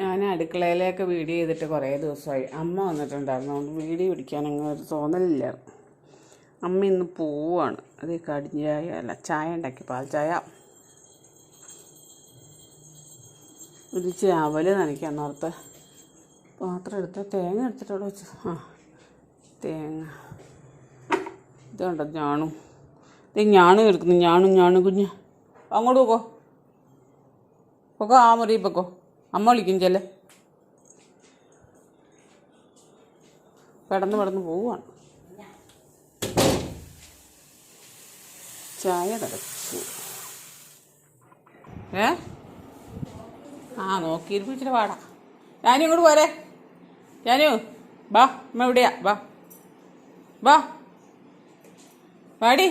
ഞാൻ അടുക്കളയിലേക്ക് വീഡിയോ ചെയ്തിട്ട് കുറേ ദിവസമായി. അമ്മ വന്നിട്ടുണ്ടായിരുന്നു. അതുകൊണ്ട് വീഡിയോ പിടിക്കാൻ അങ്ങനെ ഒരു തോന്നലില്ല. അമ്മ ഇന്ന് പോവാണ്. അത് കടിഞ്ഞ ചായ അല്ല ചായ ഉണ്ടാക്കി. പാൽ ചായ. ഒരു ചവൽ നനയ്ക്കാൻ ഓർത്ത് പാത്രം എടുത്ത് തേങ്ങ എടുത്തിട്ടോ വെച്ച്. വെച്ചു ആ തേങ്ങ. ഇതുണ്ടോ ഞാണും. ഇത് ഞാണ് എടുക്കുന്നു. ഞാണും ഞാണും കുഞ്ഞ്. അങ്ങോട്ട് പോക്കോ. പൊക്കോ ആ മുറി പൊക്കോ. അമ്മ വിളിക്കും ചെല്ലേ. കിടന്ന് കിടന്ന് പോവുകയാണ് ചായ തടച്ചു ഏ? ആ നോക്കിയിരിപ്പിച്ചിട്ട് പാടാ. ഞാനും ഇങ്ങോട്ട് പോരെ. ഞാനു ബാ അമ്മ എവിടെയാ? ബാ. ബാ. പാടി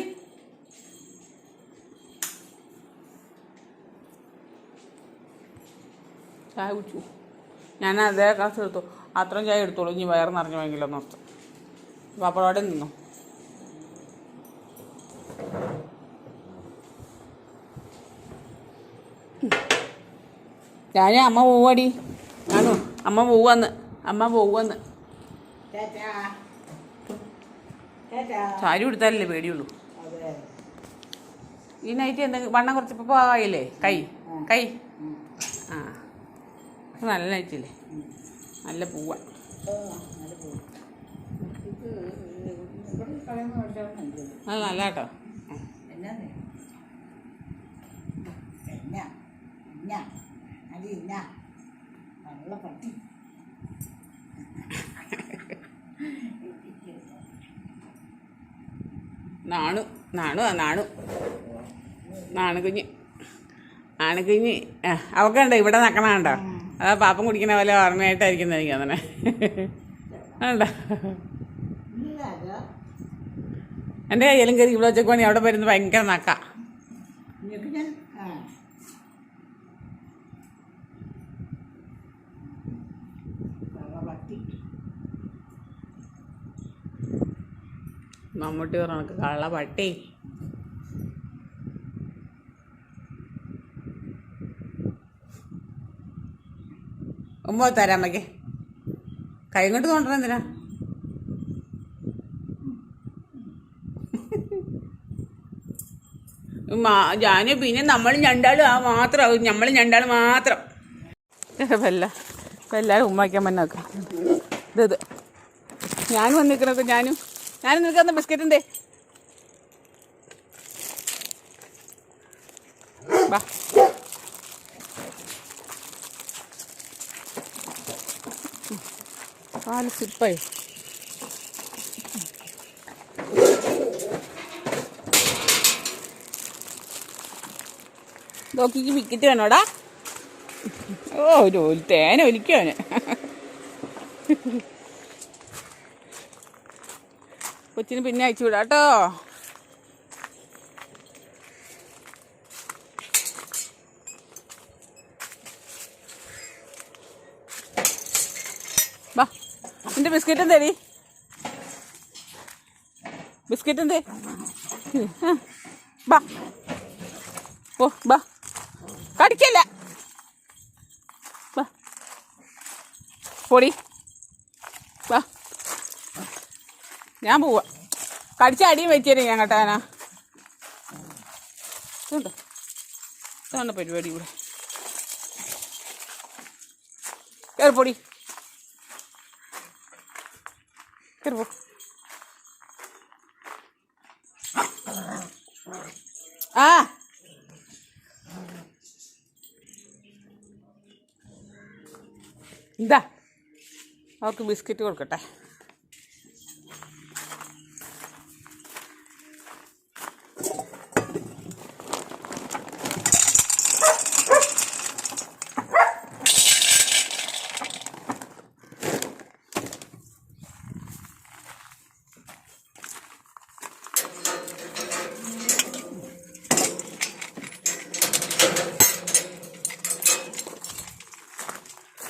ചായ കുടിച്ചു. ഞാൻ അതേ ക്ലാസ് എടുത്തു. അത്രയും ചായ എടുത്തോളൂ. ഇനി വയറ് നിറഞ്ഞു പോയെങ്കിലോ നോർത്ത് അവിടെ നിന്നു? ഞാൻ അമ്മ പോവാടി ആണോ അമ്മ പോവാന്ന് അമ്മ പോവാന്ന് ചാരി സാരി കൊടുത്താലല്ലേ പേടിയുള്ളൂ. ഈ നൈറ്റ് എന്തെങ്കിലും വണ്ണം കുറച്ചപ്പോൾ ആയില്ലേ കൈ. കൈ. നല്ല നൈറ്റില്ലേ നല്ല പൂവ. അത് നല്ല കേട്ടോ നാണു നാണു നാണു നാണു. കുഞ്ഞ് നാണു കുഞ്ഞ് ആ അവക്കുണ്ട് ഇവിടെ നിൽക്കണ കണ്ടോ? അതാ പാപ്പം കുടിക്കുന്ന പോലെ ഓർമ്മയായിട്ടായിരിക്കും എനിക്ക് അങ്ങനെ അത് എന്റെ കയ്യിലും കയറി ഇവിടെ വെച്ചേക്കോണി അവിടെ വരുന്നത് ഭയങ്കര നക്ക. മമ്മൂട്ടി പറഞ്ഞു കള്ള പട്ടി ഉമ്മ തരാം മകെ കൈ കൊണ്ട് തോണ്ടണം എന്തിനാ? ഞാൻ പിന്നെ നമ്മൾ ഞണ്ടാൾ ആ മാത്രം നമ്മൾ ഞണ്ടാൾ മാത്രം. വല്ല എല്ലാവരും ഉമ്മാക്കാൻ നോക്കാം ഇത് ഇത്. ഞാനും വന്ന് നിൽക്കണൊക്കെ ഞാനും. ഞാനും നിൽക്കുന്ന ബിസ്ക്കറ്റിന്റെ വാ. പാൽ സിപ്പായി. നോക്കിക്ക് വിക്കറ്റ് വേണോടാ? ഓ ഒരു തേന ഒലിക്കാന് കൊച്ചിന് പിന്നെ അയച്ചു വിടാം നിന്റെ ബിസ്ക്കറ്റ് എന്തേടി? ബിസ്ക്കറ്റ് എന്തേ? ബാ. ഓ ബാ. കടിക്കല്ല. ബാ. പൊടി. ബാ. ഞാൻ പോവാ. കടിച്ച അടിയും വെച്ചേരും ഞാൻ കേട്ടാനാ ഇതാണ് പരിപാടി ഇവിടെ? കയറി പൊടി കയറി പോ ഇതാ. അവർക്ക് ബിസ്ക്കറ്റ് കൊടുക്കട്ടെ.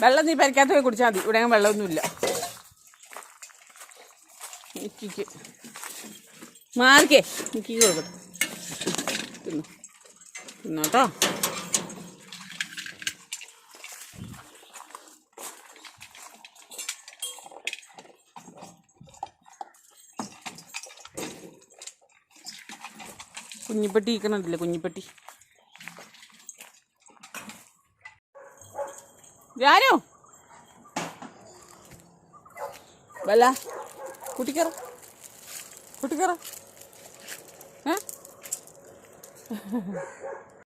വെള്ളം നീ പരിക്കാത്ത പോയി കുടിച്ചാൽ മതി. ഇവിടെ വെള്ളമൊന്നുമില്ല. നിക്കിക്ക് മാറിക്കേ. നിക്കിക്ക് കൊടുക്കട്ടെ തിന്നോട്ടോ കുഞ്ഞിപ്പെട്ടി ഇരിക്കണതില്ലേ കുഞ്ഞിപ്പെട്ടി? ജാനു വല്ല കുട്ടിക്കറ കുട്ടിക്കറ. ഏ?